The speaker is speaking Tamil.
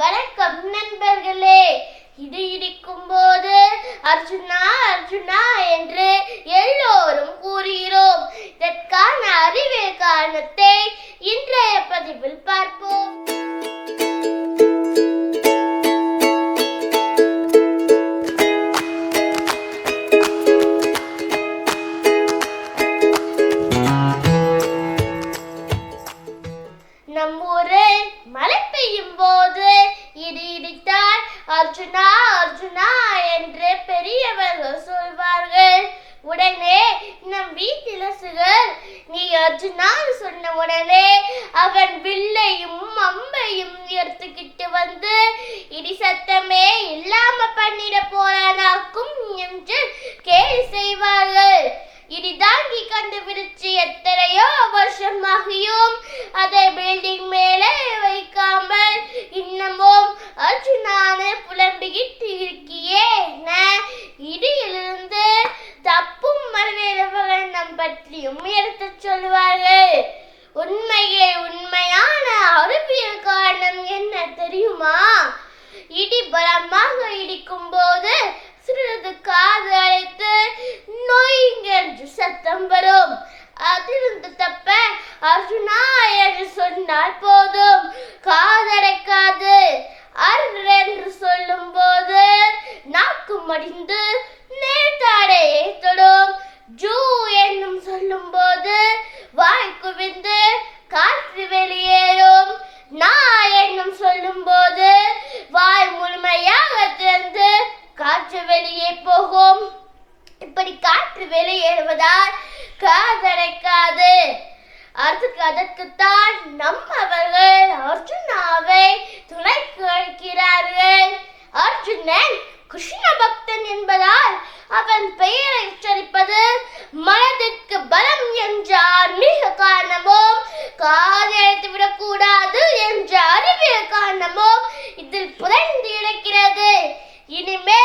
வணக்கம் நண்பர்களே. இடி இடிக்கும் போது அர்ஜுனா அர்ஜுனா என்று எல்லோரும் கூறுகிறோம். இதற்கான அறிவியல் காரணத்தை இன்றைய பதிவில் பார்ப்போம். அர்ஜுனா அர்ஜுனா என்று பெரியவர்கள் சொல்வார்கள். உடனே நம் வீட்டிலசுகள் நீ அர்ஜுனா சொன்ன உடனே அவன் வில்லையும் அம்பையும் எடுத்துக்கிட்டு வந்து இடி சத்தமே இல்லாம பண்ணிட போறானாக்கும் என்று கேலி செய்வார்கள். இடிதாங்கி கண்டுபிடிச்சு எத்தனையோ வருஷமாகியும் அதை பில்டிங் மேலே வைக்காம எடுத்து சொல்வார்கள். உண்மையே உண்மையான அறிவியல் காரணம் என்ன தெரியுமா? இடி பலமாக இடிக்கும் போது சிறிது காது அழைத்து நொய்ங்க என்று சத்தம் வரும். அதிலிருந்து தப்ப அர்ஜுனா என்று சொன்னால் போதும். காதடைக்காது. அர் என்று சொல்லும் போது நாக்கு மடிந்து நேர்த்தாடையை தொடும். ஜூ என்னும் சொல்லும் போது வாய் குவிந்து காற்று வெளியேறும். நான் என்னும் சொல்லும் போது வாய் முழுமையாக திறந்து காற்று வெளியே போகும். இப்படி காற்று வெளியேறுவதால் காதடைக்காது அதுக்கு அதற்குத்தான் நம்மவர்கள் அர்ஜுனா பக்தன் என்பதால் அவன் பெயரை உச்சரிப்பது மனதிற்கு பலம் என்ற ஆன்மீக காரணமும் காதலித்து விடக்கூடாது என்ற அறிவியல் காரணமும் இதில் புரண்டு இழக்கிறது இனிமேல்